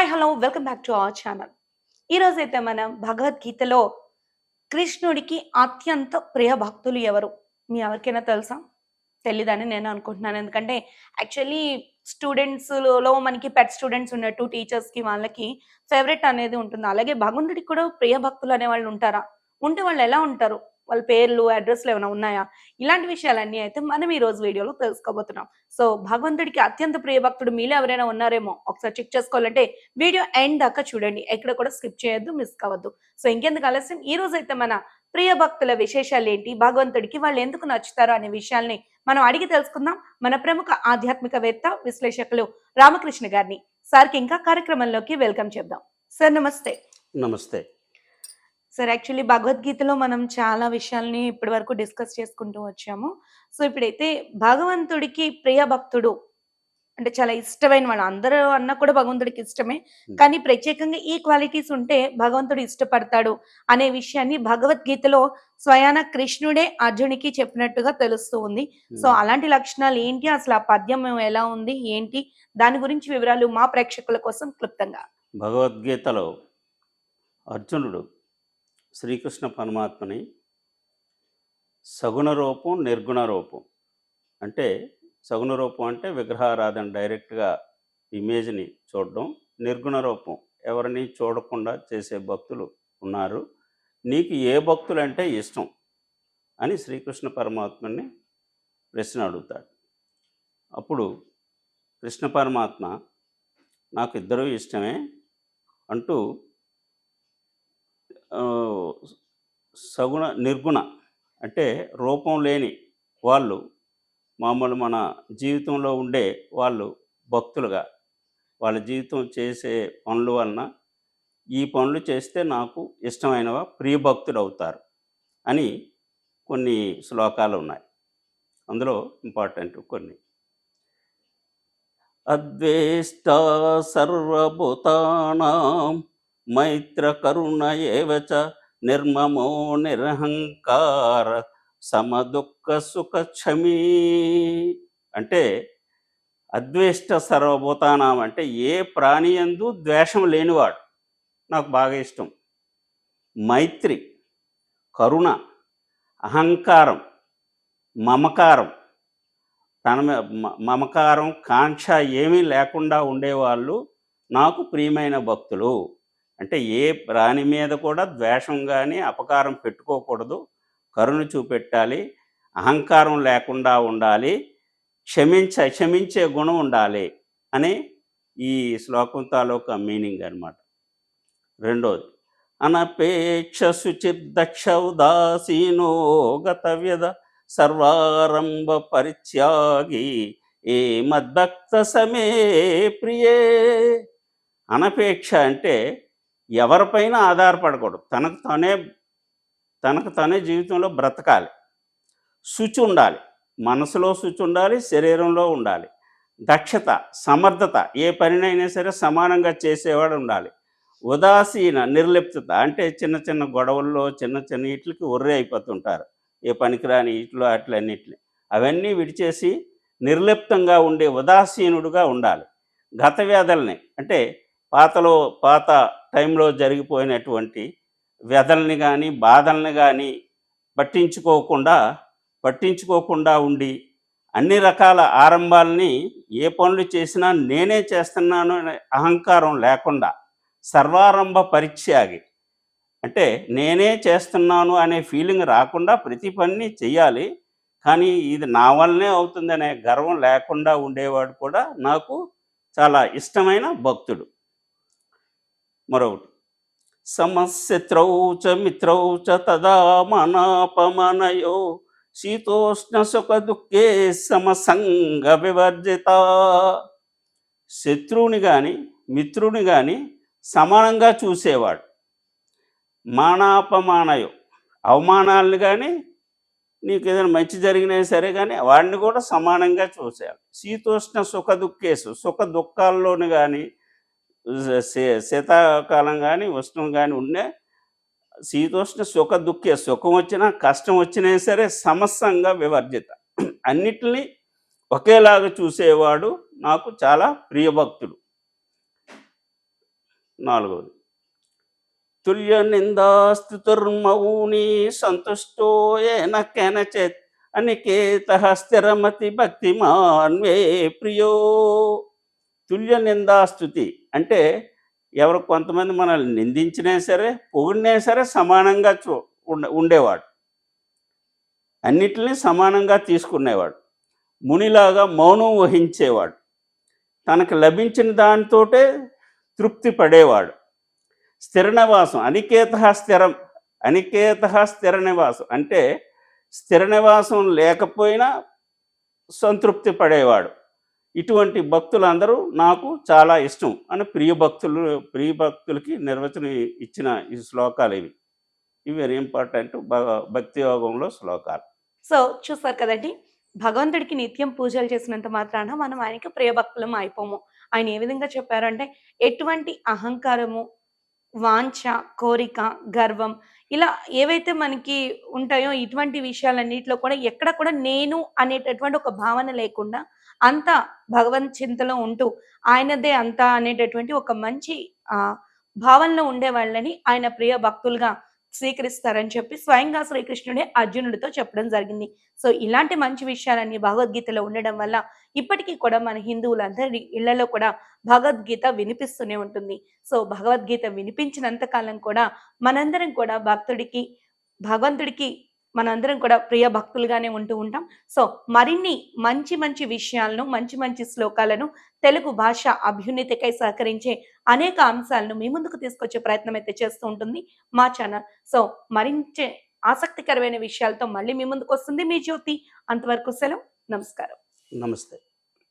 Hi hello welcome back to our channel ఈరోజైతే అయితే మనం భగవద్గీతలో కృష్ణుడికి అత్యంత ప్రియ భక్తులు ఎవరు? మీ ఎవరికైనా తెలుసా? తెలీదని నేను అనుకుంటున్నాను. ఎందుకంటే యాక్చువల్లీ స్టూడెంట్స్లో మనకి పెట్ స్టూడెంట్స్ ఉన్నట్టు టీచర్స్కి వాళ్ళకి ఫేవరెట్ అనేది ఉంటుంది. అలాగే భగవంతుడికి కూడా ప్రియ భక్తులు అనే వాళ్ళు ఉంటారా? ఉంటే వాళ్ళు ఎలా ఉంటారు? వాళ్ళ పేర్లు అడ్రస్లు ఏమైనా ఉన్నాయా? ఇలాంటి విషయాలన్నీ అయితే మనం ఈ రోజు వీడియోలో తెలుసుకోబోతున్నాం. సో భగవంతుడికి అత్యంత ప్రియ భక్తుడు మీలో ఎవరైనా ఉన్నారేమో ఒకసారి చెక్ చేసుకోవాలంటే వీడియో ఎండ్ దాకా చూడండి. ఎక్కడ కూడా స్కిప్ చేయొద్దు మిస్ కావద్దు. సో ఇంకెందుకు ఆలస్యం? ఈ రోజు అయితే మన ప్రియ భక్తుల విశేషాలు ఏంటి? భగవంతుడికి వాళ్ళు ఎందుకు నచ్చుతారో అనే విషయాల్ని మనం అడిగి తెలుసుకుందాం. మన ప్రముఖ ఆధ్యాత్మికవేత్త విశ్లేషకులు రామకృష్ణ గారిని సార్కి ఇంకా కార్యక్రమంలోకి వెల్కమ్ చెప్దాం సార్ నమస్తే. నమస్తే. సార్ యాక్చువల్లీ భగవద్గీతలో మనం చాలా విషయాల్ని ఇప్పటి వరకు డిస్కస్ చేసుకుంటూ వచ్చాము. సో ఇప్పుడైతే భగవంతుడికి ప్రియ భక్తుడు అంటే చాలా ఇష్టమైన వాళ్ళు. అందరూ అన్న కూడా భగవంతుడికి ఇష్టమే. కానీ ప్రత్యేకంగా ఈ క్వాలిటీస్ ఉంటే భగవంతుడు ఇష్టపడతాడు అనే విషయాన్ని భగవద్గీతలో స్వయాన కృష్ణుడే అర్జునికి చెప్పినట్టుగా తెలుస్తూ ఉంది. సో అలాంటి లక్షణాలు ఏంటి? అసలు ఆ పద్యం ఎలా ఉంది? ఏంటి? దాని గురించి వివరాలు మా ప్రేక్షకుల కోసం క్లుప్తంగా. భగవద్గీతలో అర్జునుడు శ్రీకృష్ణ పరమాత్మని సగుణ రూపం నిర్గుణ రూపం. అంటే సగుణ రూపం అంటే విగ్రహారాధన డైరెక్ట్గా ఇమేజ్ని చూడడం నిర్గుణ రూపం. ఎవరిని చూడకుండా చేసే భక్తులు ఉన్నారు. నీకు ఏ భక్తులు అంటే ఇష్టం అని శ్రీకృష్ణ పరమాత్మని ప్రశ్న అడుగుతాడు. అప్పుడు కృష్ణ పరమాత్మ నాకు ఇద్దరూ ఇష్టమే అంటూ సగుణ నిర్గుణ అంటే రూపం లేని వాళ్ళు మామూలు మన జీవితంలో ఉండే వాళ్ళు భక్తులుగా వాళ్ళ జీవితం చేసే పనుల వలన ఈ పనులు చేస్తే నాకు ఇష్టమైనవా ప్రియభక్తుడు అవుతారు అని కొన్ని శ్లోకాలు ఉన్నాయి. అందులో ఇంపార్టెంట్ కొన్ని. అద్వేష్ట సర్వభూతానాం మైత్రకరుణ ఏవ నిర్మమో నిరహంకార సమదుఃఖ సుఖ క్షమీ అంటే అద్వేష్ట సర్వభూతానాం అంటే ఏ ప్రాణి యందు ద్వేషం లేనివాడు. నాకు బాగా ఇష్టం. మైత్రి కరుణ అహంకారం మమకారం. తన మ- మమకారం కాంక్ష ఏమీ లేకుండా ఉండేవాళ్ళు నాకు ప్రియమైన భక్తులు. అంటే ఏ ప్రాణి మీద కూడా ద్వేషం కానీ అపకారం పెట్టుకోకూడదు. కరుణ చూపెట్టాలి. అహంకారం లేకుండా ఉండాలి. క్షమించ క్షమించే గుణం ఉండాలి అని ఈ శ్లోకం తాలూకా మీనింగ్ అన్నమాట. రెండోది అనపేక్ష శుచిర్దక్ష ఉదాసీనో గతవ్యద సర్వారంభ పరిత్యాగి ఏ మద్భక్త సమే ప్రియే. అనపేక్ష అంటే ఎవరిపైన ఆధారపడకూడదు. తనకు తానే తనకు తనే జీవితంలో బ్రతకాలి. శుచి ఉండాలి. మనసులో శుచి ఉండాలి శరీరంలో ఉండాలి. దక్షత సమర్థత ఏ పనినైనా సరే సమానంగా చేసేవాడు ఉండాలి. ఉదాసీన నిర్లిప్తత అంటే చిన్న చిన్న గొడవల్లో చిన్న చిన్న ఇట్లకి ఒర్రే అయిపోతుంటారు. ఏ పనికిరాని ఇట్లు అట్లన్నిటిని అవన్నీ విడిచేసి నిర్లిప్తంగా ఉండే ఉదాసీనుడుగా ఉండాలి. గత వ్యాధుల్ని అంటే పాతలో పాత టైంలో జరిగిపోయినటువంటి వ్యధల్ని కానీ బాధల్ని కానీ పట్టించుకోకుండా పట్టించుకోకుండా ఉండి అన్ని రకాల ఆరంభాలని ఏ పనులు చేసినా నేనే చేస్తున్నాను అనే అహంకారం లేకుండా సర్వారంభ పరిత్యాగి. అంటే నేనే చేస్తున్నాను అనే ఫీలింగ్ రాకుండా ప్రతి పని చెయ్యాలి. కానీ ఇది నా వల్లనే అవుతుందనే గర్వం లేకుండా ఉండేవాడు కూడా నాకు చాలా ఇష్టమైన భక్తుడు. మరొకటి. సమశత్రౌ చ మిత్రౌ చ తదా మనాపమనయో శీతోష్ణ సుఖ దుఃఖే సమసంగ వివర్జిత. శత్రువుని కానీ మిత్రుని కానీ సమానంగా చూసేవాడు. మానాపమానయో. అవమానాలను కానీ నీకు ఏదైనా మంచి జరిగినా సరే కానీ వాడిని కూడా సమానంగా చూసేయాలి. శీతోష్ణ సుఖ దుఃఖేసు సుఖ దుఃఖాల్లోని కానీ శీతాకాలం కానీ ఉష్ణం కానీ ఉండే శీతోష్ణ సుఖ దుఃఖే సుఖం వచ్చినా కష్టం వచ్చినా సరే సమస్యంగా వివర్జిత. అన్నిటినీ ఒకేలాగా చూసేవాడు నాకు చాలా ప్రియభక్తుడు. నాలుగవది. తుల్య నిందాస్తుతుర్మౌని సంతుష్టో ఏన కెనచిత్ అనికేత స్థిరమతి భక్తిమాన్ మే ప్రియో. తుల్య నిందాస్తుతి అంటే ఎవరు కొంతమంది మనల్ని నిందించినా సరే పొగిడినా సరే సమానంగా చూ ఉండే ఉండేవాడు. అన్నిటిని సమానంగా తీసుకునేవాడు. మునిలాగా మౌనం వహించేవాడు. తనకు లభించిన దానితోటే తృప్తి పడేవాడు. స్థిర నివాసం అనికేత స్థిరం అనికేత స్థిర నివాసం. అంటే స్థిర నివాసం లేకపోయినా సంతృప్తి పడేవాడు. ఇటువంటి భక్తులందరూ నాకు చాలా ఇష్టం అని ప్రియ భక్తులు ప్రియ భక్తులకి నిర్వచనం ఇచ్చిన ఈ శ్లోకాలు ఇవి. ఇవి వెరీ ఇంపార్టెంట్ భక్తి యోగంలో శ్లోకాలు. సో చూసారు కదండి? భగవంతుడికి నిత్యం పూజలు చేసినంత మాత్రాన మనం ఆయనకి ప్రియభక్తులం అయిపోము. ఆయన ఏ విధంగా చెప్పారంటే ఎటువంటి అహంకారము వాంఛ కోరిక గర్వం ఇలా ఏవైతే మనకి ఉంటాయో ఇటువంటి విషయాలన్నిటిలో కూడా ఎక్కడ కూడా నేను అనేటటువంటి ఒక భావన లేకుండా అంతా భగవంత్ చింతలో ఉంటూ ఆయనదే అంతా అనేటటువంటి ఒక మంచి ఆ భావనలో ఉండే వాళ్ళని ఆయన ప్రియ భక్తులుగా స్వీకరిస్తారని చెప్పి స్వయంగా శ్రీకృష్ణుడే అర్జునుడితో చెప్పడం జరిగింది. సో ఇలాంటి మంచి విషయాలన్నీ భగవద్గీతలో ఉండడం వల్ల ఇప్పటికీ కూడా మన హిందువులందరి ఇళ్ళలో కూడా భగవద్గీత వినిపిస్తూనే ఉంటుంది. సో భగవద్గీత వినిపించినంత కాలం కూడా మనందరం కూడా భక్తుడికి భగవంతుడికి మనందరం కూడా ప్రియ భక్తులుగానే ఉంటూ ఉంటాం. సో మరిన్ని మంచి మంచి విషయాలను మంచి మంచి శ్లోకాలను తెలుగు భాష అభ్యున్నతికై సహకరించే అనేక అంశాలను మీ ముందుకు తీసుకొచ్చే ప్రయత్నం అయితే చేస్తూ ఉంటుంది మా ఛానల్. సో మరించే ఆసక్తికరమైన విషయాలతో మళ్ళీ మీ ముందుకు వస్తుంది మీ జ్యోతి. అంతవరకు సెలవు. నమస్కారం. నమస్తే.